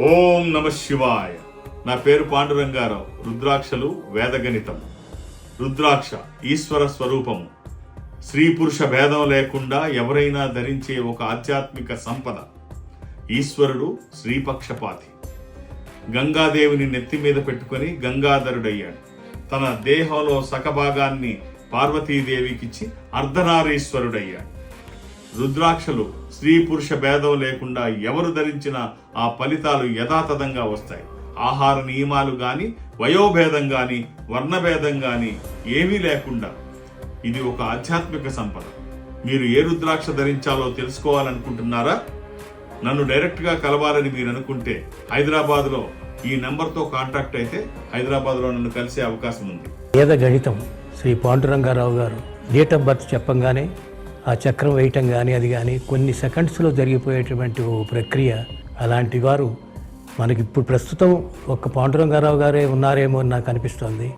ఓం నమ శివాయ. నా పేరు పాండురంగారావు. రుద్రాక్షలు వేదగణితం రుద్రాక్ష ఈశ్వర స్వరూపము. స్త్రీ పురుష భేదం లేకుండా ఎవరైనా ధరించే ఒక ఆధ్యాత్మిక సంపద. ఈశ్వరుడు శ్రీపక్షపాతి గంగాదేవిని నెత్తి మీద పెట్టుకొని గంగాధరుడయ్యాడు. తన దేహంలో సకభాగాన్ని పార్వతీదేవికిచ్చి అర్ధనారీశ్వరుడయ్యాడు. రుద్రాక్షలు స్త్రీ పురుష భేదం లేకుండా ఎవరు ధరించినా ఆ ఫలితాలు యథాతథంగా వస్తాయి. ఆహార నియమాలు గాని వయోభేదం గాని వర్ణభేదం గాని ఏమీ లేకుండా. ఇది ఒక ఆధ్యాత్మిక సంపద. మీరు ఏ రుద్రాక్ష ధరించాలో తెలుసుకోవాలనుకుంటున్నారా? నన్ను డైరెక్ట్గా కలవాలని మీరు అనుకుంటే హైదరాబాద్లో ఈ నెంబర్తో కాంటాక్ట్ అయితే హైదరాబాద్లో నన్ను కలిసే అవకాశం ఉంది. వేద గణితం శ్రీ పాండురంగారావు గారు డేట్ ఆఫ్ బర్త్ చెప్పంగానే ఆ చక్రం వేయటం కానీ అది కానీ కొన్ని సెకండ్స్లో జరిగిపోయేటువంటి ఓ ప్రక్రియ అలాంటి వారు మనకి ఇప్పుడు ప్రస్తుతం ఒక్క పాండురంగారావు గారే ఉన్నారేమో అని నాకు అనిపిస్తోంది.